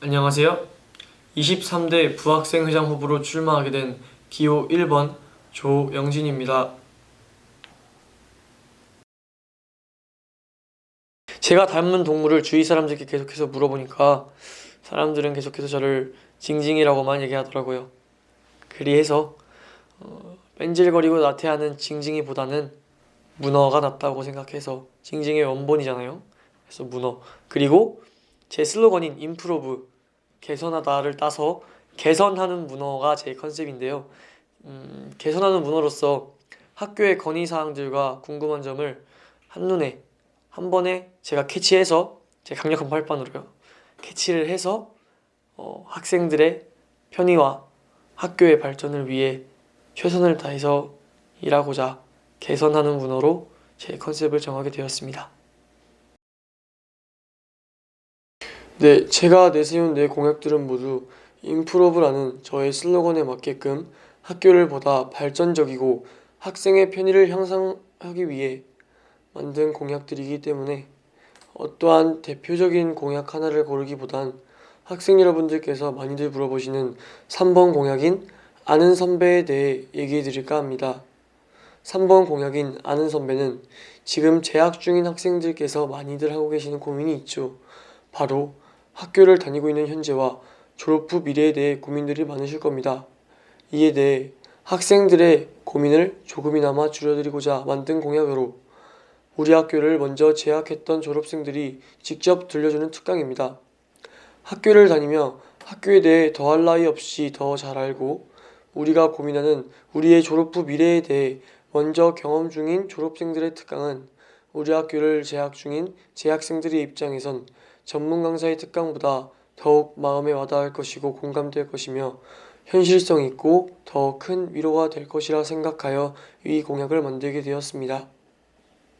안녕하세요. 23대 부학생 회장 후보로 출마하게 된 기호 1번 조영진입니다. 제가 닮은 동물을 주위 사람들께 계속해서 물어보니까 사람들은 계속해서 저를 징징이라고만 얘기하더라고요. 그리해서 어, 뺀질거리고 나태하는 징징이보다는 문어가 낫다고 생각해서 징징의 원본이잖아요. 그래서 문어. 그리고 제 슬로건인 임프로브 개선하다를 따서 개선하는 문어가 제 컨셉인데요. 음, 개선하는 문어로서 학교의 건의 사항들과 궁금한 점을 한눈에 한 번에 제가 캐치해서 제 강력한 활반으로요. 캐치를 해서 어, 학생들의 편의와 학교의 발전을 위해 최선을 다해서 일하고자 개선하는 문어로 제 컨셉을 정하게 되었습니다. 네, 제가 내세운 네 공약들은 모두 임프로브라는 저의 슬로건에 맞게끔 학교를 보다 발전적이고 학생의 편의를 향상하기 위해 만든 공약들이기 때문에 어떠한 대표적인 공약 하나를 고르기보단 학생 여러분들께서 많이들 물어보시는 3번 공약인 아는 선배에 대해 얘기해 드릴까 합니다. 3번 공약인 아는 선배는 지금 재학 중인 학생들께서 많이들 하고 계시는 고민이 있죠. 바로 학교를 다니고 있는 현재와 졸업 후 미래에 대해 고민들이 많으실 겁니다. 이에 대해 학생들의 고민을 조금이나마 줄여드리고자 만든 공약으로 우리 학교를 먼저 재학했던 졸업생들이 직접 들려주는 특강입니다. 학교를 다니며 학교에 대해 더할 나위 없이 더 잘 알고 우리가 고민하는 우리의 졸업 후 미래에 대해 먼저 경험 중인 졸업생들의 특강은 우리 학교를 재학 중인 재학생들의 입장에선 전문 강사의 특강보다 더욱 마음에 와닿을 것이고 공감될 것이며 현실성 있고 더 큰 위로가 될 것이라 생각하여 이 공약을 만들게 되었습니다.